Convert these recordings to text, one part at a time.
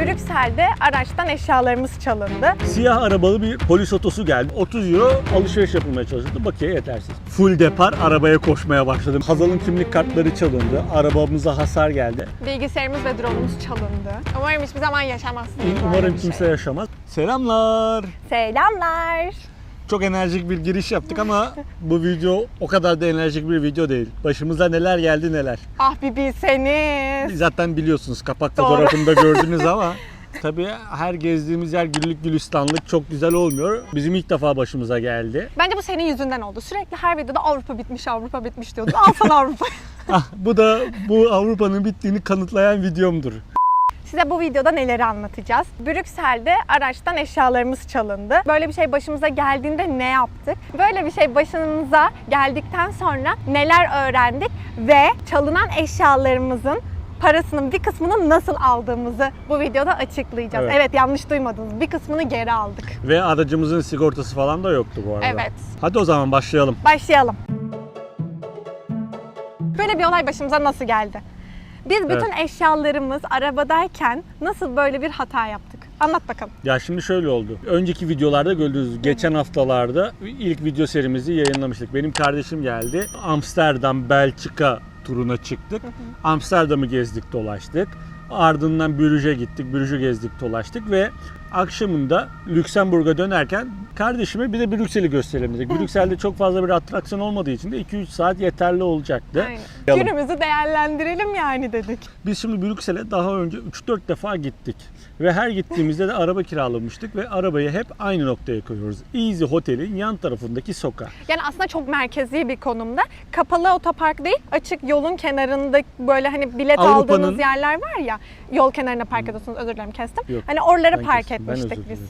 Brüksel'de araçtan eşyalarımız çalındı. Siyah arabalı bir polis otosu geldi. 30 euro alışveriş yapılmaya çalışıldı. Bakiye yetersiz. Full depar arabaya koşmaya başladım. Hazal'ın kimlik kartları çalındı. Arabamıza hasar geldi. Bilgisayarımız ve drone'umuz çalındı. Umarım hiçbir zaman yaşamazsınız. Umarım kimse şey. yaşamaz. Selamlar. Selamlar. Çok enerjik bir giriş yaptık ama bu video o kadar da enerjik bir video değil. Başımıza neler geldi neler. Ah bir bilseniz. Zaten biliyorsunuz kapak Doğru. fotoğrafında gördünüz ama tabii her gezdiğimiz yer güllük gülistanlık çok güzel olmuyor. Bizim ilk defa başımıza geldi. Bence bu senin yüzünden oldu. Sürekli her videoda Avrupa bitmiş, Avrupa bitmiş diyordun. Al sana Avrupa. Ah, bu da bu Avrupa'nın bittiğini kanıtlayan videomdur. Size bu videoda neleri anlatacağız? Brüksel'de araçtan eşyalarımız çalındı. Böyle bir şey başımıza geldiğinde ne yaptık? Böyle bir şey başımıza geldikten sonra neler öğrendik ve çalınan eşyalarımızın parasının bir kısmını nasıl aldığımızı bu videoda açıklayacağız. Evet. Evet, yanlış duymadınız. Bir kısmını geri aldık. Ve aracımızın sigortası falan da yoktu bu arada. Evet. Hadi o zaman başlayalım. Başlayalım. Böyle bir olay başımıza nasıl geldi? Biz bütün eşyalarımız arabadayken nasıl böyle bir hata yaptık? Anlat bakalım. Ya şimdi şöyle oldu. Önceki videolarda gördünüz. Geçen haftalarda ilk video serimizi yayınlamıştık. Benim kardeşim geldi. Amsterdam, Belçika turuna çıktık. Amsterdam'ı gezdik, dolaştık. Ardından Brüj'e gittik. Brüj'ü gezdik, dolaştık ve akşamında Lüksemburg'a dönerken kardeşime bir de Brüksel'i gösterelim dedik. Brüksel'de çok fazla bir atraksiyon olmadığı için de 2-3 saat yeterli olacaktı. Aynen. Günümüzü değerlendirelim yani dedik. Biz şimdi Brüksel'e daha önce 3-4 defa gittik. Ve her gittiğimizde de araba kiralamıştık ve arabayı hep aynı noktaya koyuyoruz. Easy Hotel'in yan tarafındaki sokak. Yani aslında çok merkezi bir konumda. Kapalı otopark değil, açık yolun kenarında böyle hani bilet aldığınız yerler var ya. Yol kenarına park ediyorsunuz. Özür dilerim kestim. Yok, hani oralara ben park kestim, ben etmiştik özür biz.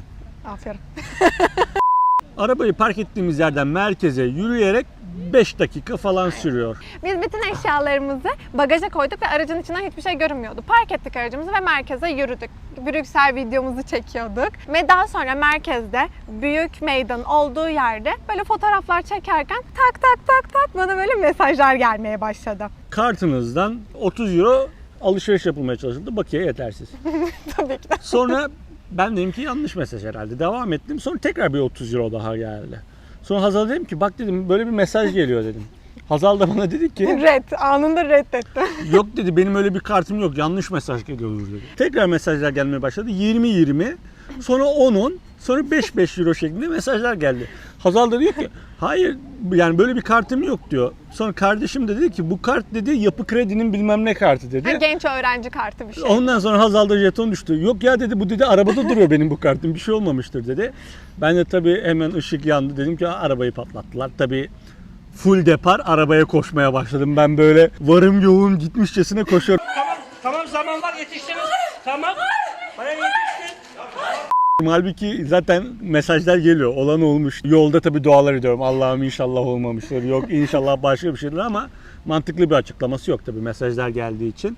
Aferin. Arabayı park ettiğimiz yerden merkeze yürüyerek 5 dakika falan sürüyor. Biz bütün eşyalarımızı bagaja koyduk ve aracın içinden hiçbir şey görünmüyordu. Park ettik aracımızı ve merkeze yürüdük. Brüksel videomuzu çekiyorduk. Ve daha sonra merkezde büyük meydan olduğu yerde böyle fotoğraflar çekerken tak tak tak tak bana böyle mesajlar gelmeye başladı. Kartınızdan 30 euro alışveriş yapılmaya çalışıldı. Bakiye yetersiz. Tabii ki. Sonra ben dedim ki yanlış mesaj herhalde. Devam ettim. Sonra tekrar bir 30 euro daha geldi. Sonra Hazal dedim ki bak dedim böyle bir mesaj geliyor dedim. Hazal da bana dedi ki Red. Anında reddetti. Yok dedi benim öyle bir kartım yok. Yanlış mesaj geliyordur dedi. Tekrar mesajlar gelmeye başladı. 20-20 sonra 10-10 sonra 5-5 euro şeklinde mesajlar geldi. Hazal da diyor ki hayır yani böyle bir kartım yok diyor. Sonra kardeşim de dedi ki bu kart dedi yapı kredinin bilmem ne kartı dedi. Ha, genç öğrenci kartı bir şey. Ondan sonra Hazal'da jeton düştü. Yok ya dedi bu dedi arabada duruyor benim bu kartım bir şey olmamıştır dedi. Ben de tabii hemen ışık yandı. Dedim ki arabayı patlattılar. Tabii full depar arabaya koşmaya başladım. Ben böyle varım yoğum gitmişçesine koşuyorum. Tamam, tamam zaman var yetiştiniz. Tamam. Halbuki zaten mesajlar geliyor. Olan olmuş. Yolda tabii dualar ediyorum. Allah'ım inşallah olmamıştır. Yok inşallah başka bir şeydir ama mantıklı bir açıklaması yok tabii mesajlar geldiği için.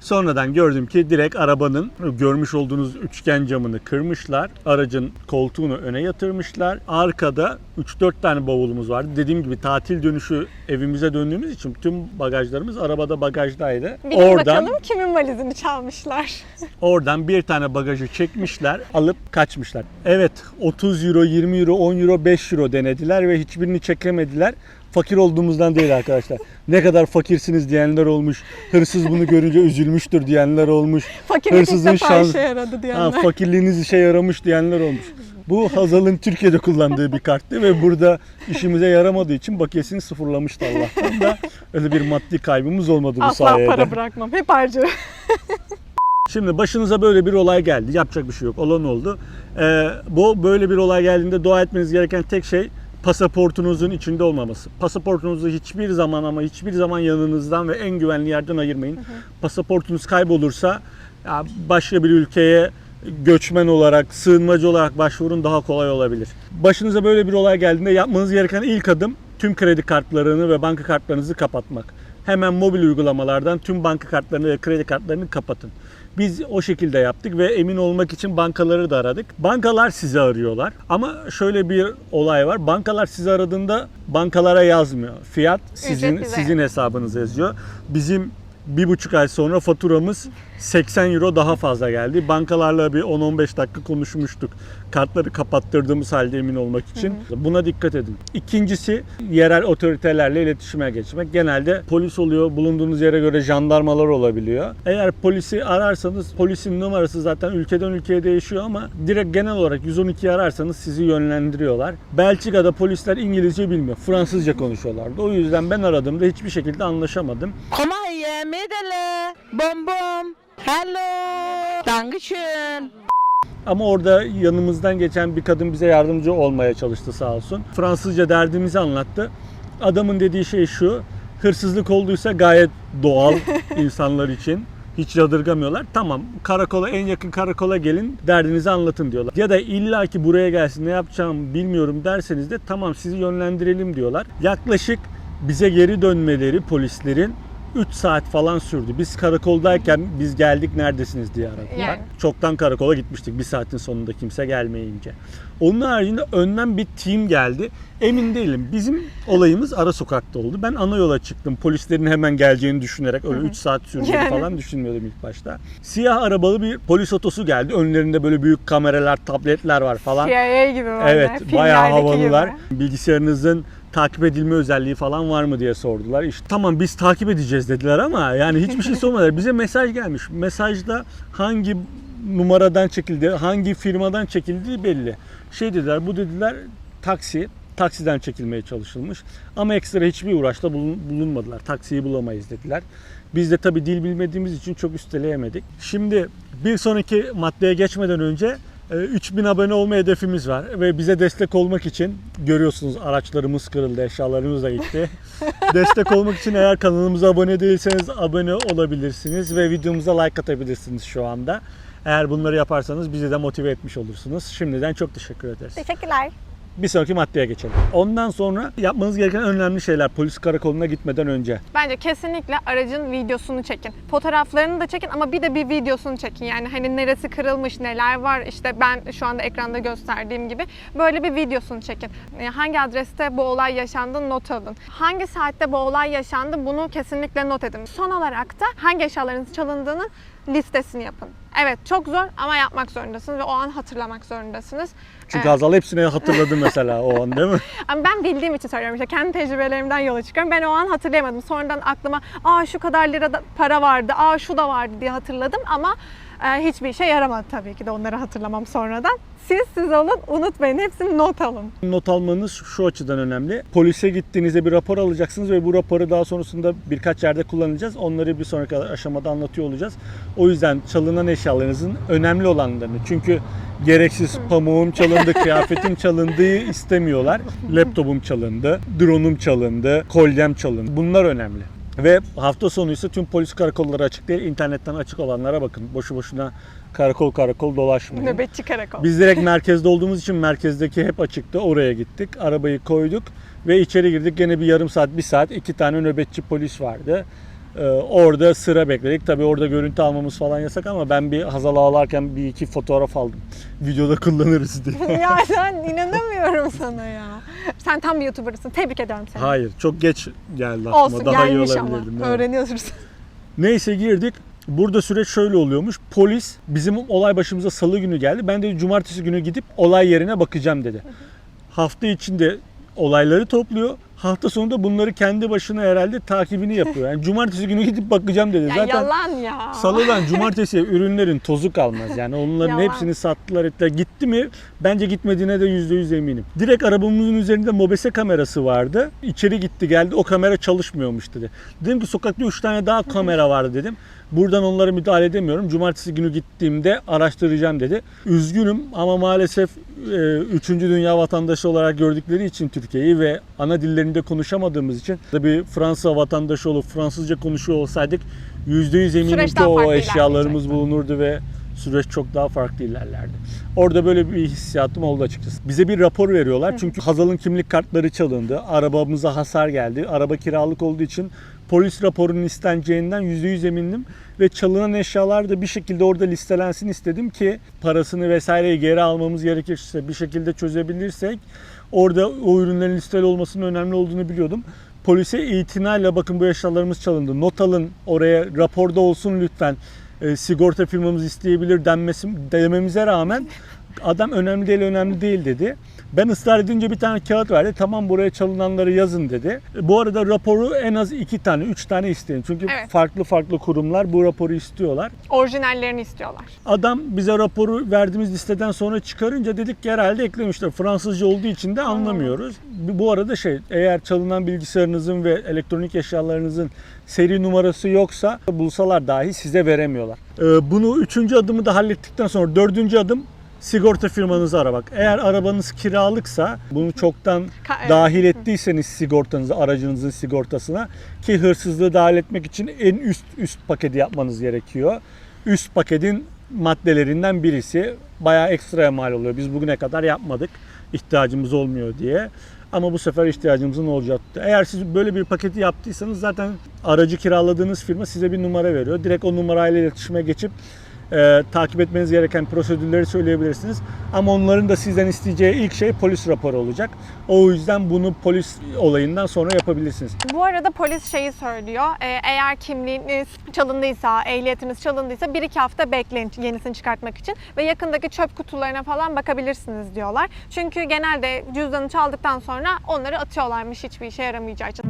Sonradan gördüm ki direkt arabanın görmüş olduğunuz üçgen camını kırmışlar. Aracın koltuğunu öne yatırmışlar. Arkada 3-4 tane bavulumuz vardı. Dediğim gibi tatil dönüşü evimize döndüğümüz için tüm bagajlarımız arabada bagajdaydı. Bir de bakalım kimin valizini çalmışlar. Oradan bir tane bagajı çekmişler, alıp kaçmışlar. Evet, 30 euro, 20 euro, 10 euro, 5 euro denediler ve hiçbirini çekemediler. Fakir olduğumuzdan değil arkadaşlar. Ne kadar fakirsiniz diyenler olmuş. Hırsız bunu görünce üzülmüştür diyenler olmuş. Fakirlik ilk Hırsızın defa şans- işe yaradı Ha, diyenler. fakirliğiniz işe yaramış diyenler olmuş. Bu Hazal'ın Türkiye'de kullandığı bir karttı ve burada işimize yaramadığı için bakiyesini sıfırlamıştı Allah'tan da. Öyle bir maddi kaybımız olmadı bu Asla sayede. para bırakmam. Hep harcarım. Şimdi başınıza böyle bir olay geldi. Yapacak bir şey yok. Olan oldu. Ee, bu böyle bir olay geldiğinde dua etmeniz gereken tek şey pasaportunuzun içinde olmaması. Pasaportunuzu hiçbir zaman ama hiçbir zaman yanınızdan ve en güvenli yerden ayırmayın. Pasaportunuz kaybolursa ya başka bir ülkeye göçmen olarak, sığınmacı olarak başvurun daha kolay olabilir. Başınıza böyle bir olay geldiğinde yapmanız gereken ilk adım tüm kredi kartlarını ve banka kartlarınızı kapatmak. Hemen mobil uygulamalardan tüm banka kartlarını ve kredi kartlarını kapatın. Biz o şekilde yaptık ve emin olmak için bankaları da aradık. Bankalar sizi arıyorlar. Ama şöyle bir olay var. Bankalar sizi aradığında bankalara yazmıyor. Fiyat sizin bize. sizin hesabınıza yazıyor. Bizim bir buçuk ay sonra faturamız 80 euro daha fazla geldi. Bankalarla bir 10-15 dakika konuşmuştuk. Kartları kapattırdığımız halde emin olmak için. Buna dikkat edin. İkincisi yerel otoritelerle iletişime geçmek. Genelde polis oluyor, bulunduğunuz yere göre jandarmalar olabiliyor. Eğer polisi ararsanız polisin numarası zaten ülkeden ülkeye değişiyor ama direkt genel olarak 112'yi ararsanız sizi yönlendiriyorlar. Belçika'da polisler İngilizce bilmiyor. Fransızca konuşuyorlardı. O yüzden ben aradığımda hiçbir şekilde anlaşamadım. Komm hier, Mädele. Bom bom. Hallo. Dankeschön. Ama orada yanımızdan geçen bir kadın bize yardımcı olmaya çalıştı sağ olsun. Fransızca derdimizi anlattı. Adamın dediği şey şu. Hırsızlık olduysa gayet doğal insanlar için. Hiç yadırgamıyorlar. Tamam karakola en yakın karakola gelin derdinizi anlatın diyorlar. Ya da illa ki buraya gelsin ne yapacağımı bilmiyorum derseniz de tamam sizi yönlendirelim diyorlar. Yaklaşık bize geri dönmeleri polislerin 3 saat falan sürdü. Biz karakoldayken biz geldik neredesiniz diye aradılar. Yani. Çoktan karakola gitmiştik bir saatin sonunda kimse gelmeyince. Onun haricinde önden bir team geldi. Emin değilim. Bizim olayımız ara sokakta oldu. Ben ana yola çıktım. Polislerin hemen geleceğini düşünerek öyle 3 saat süreceğini Yani. falan düşünmüyordum ilk başta. Siyah arabalı bir polis otosu geldi. Önlerinde böyle büyük kameralar, tabletler var falan. CIA gibi böyle. Evet, bayağı havalılar. gibi. Bilgisayarınızın takip edilme özelliği falan var mı diye sordular. İşte tamam biz takip edeceğiz dediler ama yani hiçbir şey sormadılar. Bize mesaj gelmiş. Mesajda hangi numaradan çekildi, hangi firmadan çekildiği belli. Şey dediler, bu dediler taksi. Taksiden çekilmeye çalışılmış. Ama ekstra hiçbir uğraşta bulun- bulunmadılar. Taksiyi bulamayız dediler. Biz de tabii dil bilmediğimiz için çok üsteleyemedik. Şimdi bir sonraki maddeye geçmeden önce 3000 abone olma hedefimiz var ve bize destek olmak için görüyorsunuz araçlarımız kırıldı, eşyalarımız da gitti. destek olmak için eğer kanalımıza abone değilseniz abone olabilirsiniz ve videomuza like atabilirsiniz şu anda. Eğer bunları yaparsanız bizi de motive etmiş olursunuz. Şimdiden çok teşekkür ederiz. Teşekkürler. Bir sonraki maddeye geçelim. Ondan sonra yapmanız gereken önemli şeyler polis karakoluna gitmeden önce. Bence kesinlikle aracın videosunu çekin. Fotoğraflarını da çekin ama bir de bir videosunu çekin. Yani hani neresi kırılmış, neler var işte ben şu anda ekranda gösterdiğim gibi böyle bir videosunu çekin. E, Hangi adreste bu olay yaşandı not alın. Hangi saatte bu olay yaşandı bunu kesinlikle not edin. Son olarak da hangi eşyalarınız çalındığının listesini yapın. Evet çok zor ama yapmak zorundasınız ve o an hatırlamak zorundasınız. Çünkü Evet. Hazal hepsini hatırladı mesela o an değil mi? Ama ben bildiğim için söylüyorum işte kendi tecrübelerimden yola çıkıyorum. Ben o an hatırlayamadım. Sonradan aklıma aa şu kadar lira da para vardı, aa şu da vardı diye hatırladım ama e, hiçbir işe yaramadı tabii ki de onları hatırlamam sonradan. Siz siz olun, unutmayın. Hepsini not alın. Not almanız şu açıdan önemli. Polise gittiğinizde bir rapor alacaksınız ve bu raporu daha sonrasında birkaç yerde kullanacağız. Onları bir sonraki aşamada anlatıyor olacağız. O yüzden çalınan eşyalarınızın önemli olanlarını çünkü gereksiz pamuğum çalındı, kıyafetim çalındığı istemiyorlar. Laptopum çalındı, drone'um çalındı, kolyem çalındı. Bunlar önemli. Ve hafta sonu ise tüm polis karakolları açık değil. İnternetten açık olanlara bakın. Boşu boşuna karakol karakol dolaşmayın. Nöbetçi karakol. Biz direkt merkezde olduğumuz için merkezdeki hep açıktı. Oraya gittik. Arabayı koyduk ve içeri girdik. Gene bir yarım saat, bir saat iki tane nöbetçi polis vardı. Ee, orada sıra bekledik. Tabii orada görüntü almamız falan yasak ama ben bir Hazal ağlarken bir iki fotoğraf aldım. Videoda kullanırız diye. ya ben inanamıyorum sana ya. Sen tam bir YouTuber'sın. Tebrik ediyorum seni. Hayır, çok geç geldi aklıma. Olsun Daha iyi gelmiş ama. olabilirdim. evet. Öğreniyoruz. Neyse girdik. Burada süreç şöyle oluyormuş. Polis bizim olay başımıza salı günü geldi. Ben de cumartesi günü gidip olay yerine bakacağım dedi. Hafta içinde olayları topluyor. Hafta sonunda bunları kendi başına herhalde takibini yapıyor. Yani cumartesi günü gidip bakacağım dedi. Ya Zaten yalan ya. salıdan cumartesiye ürünlerin tozu kalmaz. Yani onların Yalan. hepsini sattılar ettiler. Gitti mi? Bence gitmediğine de %100 eminim. Direkt arabamızın üzerinde mobese kamerası vardı. İçeri gitti geldi o kamera çalışmıyormuş dedi. Dedim ki sokakta 3 tane daha kamera vardı dedim. Buradan onlara müdahale edemiyorum. Cumartesi günü gittiğimde araştıracağım dedi. Üzgünüm ama maalesef 3. Dünya vatandaşı olarak gördükleri için Türkiye'yi ve ana dillerinde konuşamadığımız için bir Fransa vatandaşı olup Fransızca konuşuyor olsaydık %100 eminim ki o eşyalarımız bulunurdu ve süreç çok daha farklı ilerlerdi. Orada böyle bir hissiyatım oldu açıkçası. Bize bir rapor veriyorlar çünkü Hazal'ın kimlik kartları çalındı. Arabamıza hasar geldi. Araba kiralık olduğu için polis raporunun isteneceğinden %100 emindim. Ve çalınan eşyalar da bir şekilde orada listelensin istedim ki parasını vesaireyi geri almamız gerekirse bir şekilde çözebilirsek orada o ürünlerin listeli olmasının önemli olduğunu biliyordum. polise itinayla bakın bu eşyalarımız çalındı. Not alın oraya raporda olsun lütfen. E, sigorta firmamız isteyebilir denmesi, dememize rağmen adam önemli değil önemli değil dedi. Ben ısrar edince bir tane kağıt verdi. Tamam buraya çalınanları yazın dedi. Bu arada raporu en az iki tane, üç tane isteyin. Çünkü Evet. farklı farklı kurumlar bu raporu istiyorlar. Orijinallerini istiyorlar. Adam bize raporu verdiğimiz listeden sonra çıkarınca dedik ki herhalde eklemişler. Fransızca olduğu için de anlamıyoruz. Bu arada şey eğer çalınan bilgisayarınızın ve elektronik eşyalarınızın seri numarası yoksa bulsalar dahi size veremiyorlar. Ee, Bunu üçüncü adımı da hallettikten sonra dördüncü adım sigorta firmanızı aramak. Eğer arabanız kiralıksa bunu çoktan Ka- dahil ettiyseniz sigortanızı, aracınızın sigortasına ki hırsızlığı dahil etmek için en üst üst paketi yapmanız gerekiyor. Üst paketin maddelerinden birisi bayağı ekstraya mal oluyor. Biz bugüne kadar yapmadık ihtiyacımız olmuyor diye. Ama bu sefer ihtiyacımızın olacaktı. Eğer siz böyle bir paketi yaptıysanız zaten aracı kiraladığınız firma size bir numara veriyor. Direkt o numarayla iletişime geçip e, takip etmeniz gereken prosedürleri söyleyebilirsiniz. Ama onların da sizden isteyeceği ilk şey polis raporu olacak. O yüzden bunu polis olayından sonra yapabilirsiniz. Bu arada polis şeyi söylüyor. e, Eğer kimliğiniz çalındıysa, ehliyetiniz çalındıysa bir iki hafta bekleyin yenisini çıkartmak için ve yakındaki çöp kutularına falan bakabilirsiniz diyorlar. Çünkü genelde cüzdanı çaldıktan sonra onları atıyorlarmış hiçbir işe yaramayacağı için.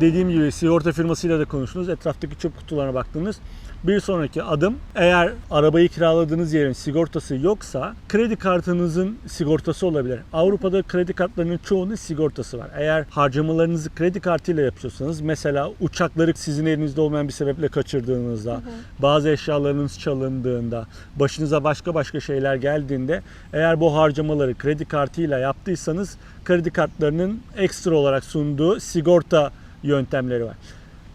Dediğim gibi sigorta firmasıyla da konuştunuz. Etraftaki çöp kutularına baktınız. Bir sonraki adım eğer arabayı kiraladığınız yerin sigortası yoksa kredi kartınızın sigortası olabilir. Avrupa'da kredi kartlarının çoğunun sigortası var. Eğer harcamalarınızı kredi kartıyla yapıyorsanız mesela uçakları sizin elinizde olmayan bir sebeple kaçırdığınızda, bazı eşyalarınız çalındığında, başınıza başka başka şeyler geldiğinde eğer bu harcamaları kredi kartıyla yaptıysanız kredi kartlarının ekstra olarak sunduğu sigorta yöntemleri var.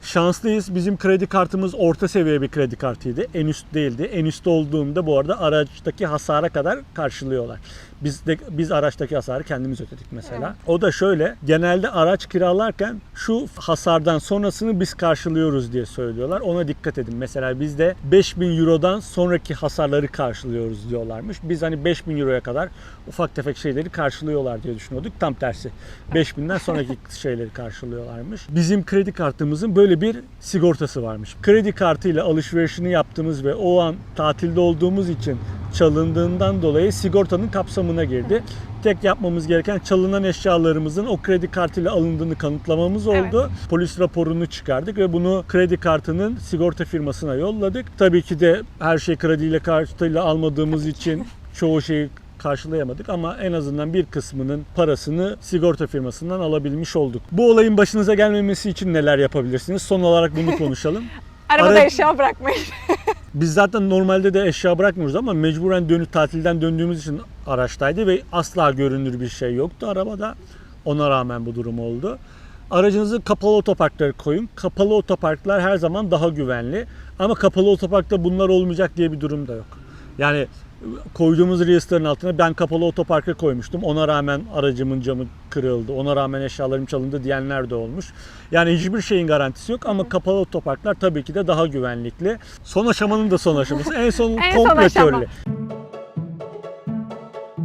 Şanslıyız. Bizim kredi kartımız orta seviye bir kredi kartıydı. En üst değildi. En üst olduğunda bu arada araçtaki hasara kadar karşılıyorlar. Biz de biz araçtaki hasarı kendimiz ödedik mesela. O da şöyle. Genelde araç kiralarken şu hasardan sonrasını biz karşılıyoruz diye söylüyorlar. Ona dikkat edin. Mesela bizde 5000 Euro'dan sonraki hasarları karşılıyoruz diyorlarmış. Biz hani 5000 Euro'ya kadar ufak tefek şeyleri karşılıyorlar diye düşünüyorduk. Tam tersi. 5000'den sonraki şeyleri karşılıyorlarmış. Bizim kredi kartımızın böyle bir sigortası varmış. Kredi kartıyla alışverişini yaptığımız ve o an tatilde olduğumuz için çalındığından dolayı sigortanın kapsamına girdi. Tek yapmamız gereken çalınan eşyalarımızın o kredi kartıyla alındığını kanıtlamamız oldu. Polis raporunu çıkardık ve bunu kredi kartının sigorta firmasına yolladık. Tabii ki de her şey krediyle kartıyla almadığımız için çoğu şeyi karşılayamadık ama en azından bir kısmının parasını sigorta firmasından alabilmiş olduk. Bu olayın başınıza gelmemesi için neler yapabilirsiniz? Son olarak bunu konuşalım. Arabada Ara- eşya bırakmayın. Biz zaten normalde de eşya bırakmıyoruz ama mecburen dönüp tatilden döndüğümüz için araçtaydı ve asla görünür bir şey yoktu arabada. Ona rağmen bu durum oldu. Aracınızı kapalı otoparklara koyun. Kapalı otoparklar her zaman daha güvenli. Ama kapalı otoparkta bunlar olmayacak diye bir durum da yok. Yani koyduğumuz register'ın altına ben kapalı otoparka koymuştum. Ona rağmen aracımın camı kırıldı. Ona rağmen eşyalarım çalındı diyenler de olmuş. Yani hiçbir şeyin garantisi yok ama kapalı otoparklar tabii ki de daha güvenlikli. Son aşamanın da son aşaması. En son En son komplo aşama. teorileri.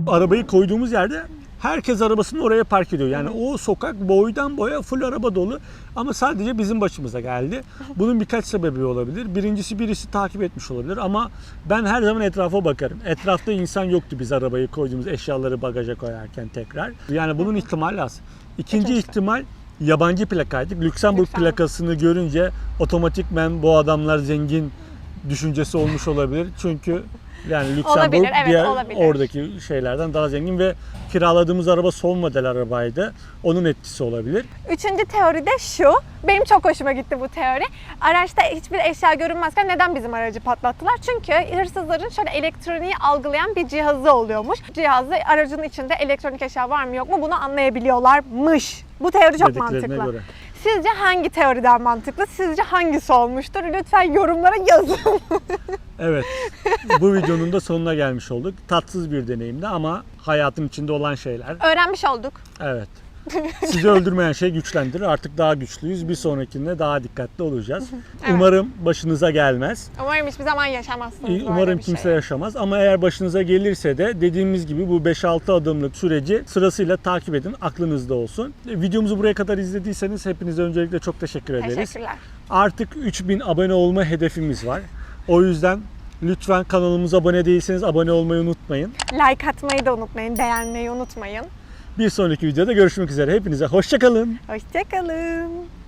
Arabayı koyduğumuz yerde herkes arabasını oraya park ediyor. Yani o sokak boydan boya full araba dolu ama sadece bizim başımıza geldi. Bunun birkaç sebebi olabilir. Birincisi birisi takip etmiş olabilir ama ben her zaman etrafa bakarım. Etrafta insan yoktu biz arabayı koyduğumuz eşyaları bagaja koyarken tekrar. Yani bunun ihtimali az. İkinci Çok ihtimal yabancı plakaydık. Lüksemburg Lüksemburg. plakasını görünce otomatikmen bu adamlar zengin düşüncesi olmuş olabilir. Çünkü yani Lüksemburg Olabilir, evet, diğer olabilir. oradaki şeylerden daha zengin ve kiraladığımız araba son model arabaydı. Onun etkisi olabilir. Üçüncü teori de şu. Benim çok hoşuma gitti bu teori. Araçta hiçbir eşya görünmezken neden bizim aracı patlattılar? Çünkü hırsızların şöyle elektroniği algılayan bir cihazı oluyormuş. Cihazı aracın içinde elektronik eşya var mı yok mu bunu anlayabiliyorlarmış. Bu teori çok Dediklerine mantıklı. göre. Sizce hangi teoriden mantıklı? Sizce hangisi olmuştur? Lütfen yorumlara yazın. Evet. bu videonun da sonuna gelmiş olduk. Tatsız bir deneyimdi ama hayatın içinde olan şeyler. Öğrenmiş olduk. Evet. Sizi öldürmeyen şey güçlendirir. Artık daha güçlüyüz. Bir sonrakinde daha dikkatli olacağız. Umarım başınıza gelmez. Umarım hiçbir zaman yaşamazsınız böyle Umarım bir kimse şey. yaşamaz ama eğer başınıza gelirse de dediğimiz gibi bu 5-6 adımlık süreci sırasıyla takip edin. Aklınızda olsun. E, Videomuzu buraya kadar izlediyseniz hepinize öncelikle çok teşekkür ederiz. Teşekkürler. Artık 3000 abone olma hedefimiz var. O yüzden lütfen kanalımıza abone değilseniz abone olmayı unutmayın. Like atmayı da unutmayın, beğenmeyi unutmayın. Bir sonraki videoda görüşmek üzere. Hepinize hoşçakalın. Hoşçakalın.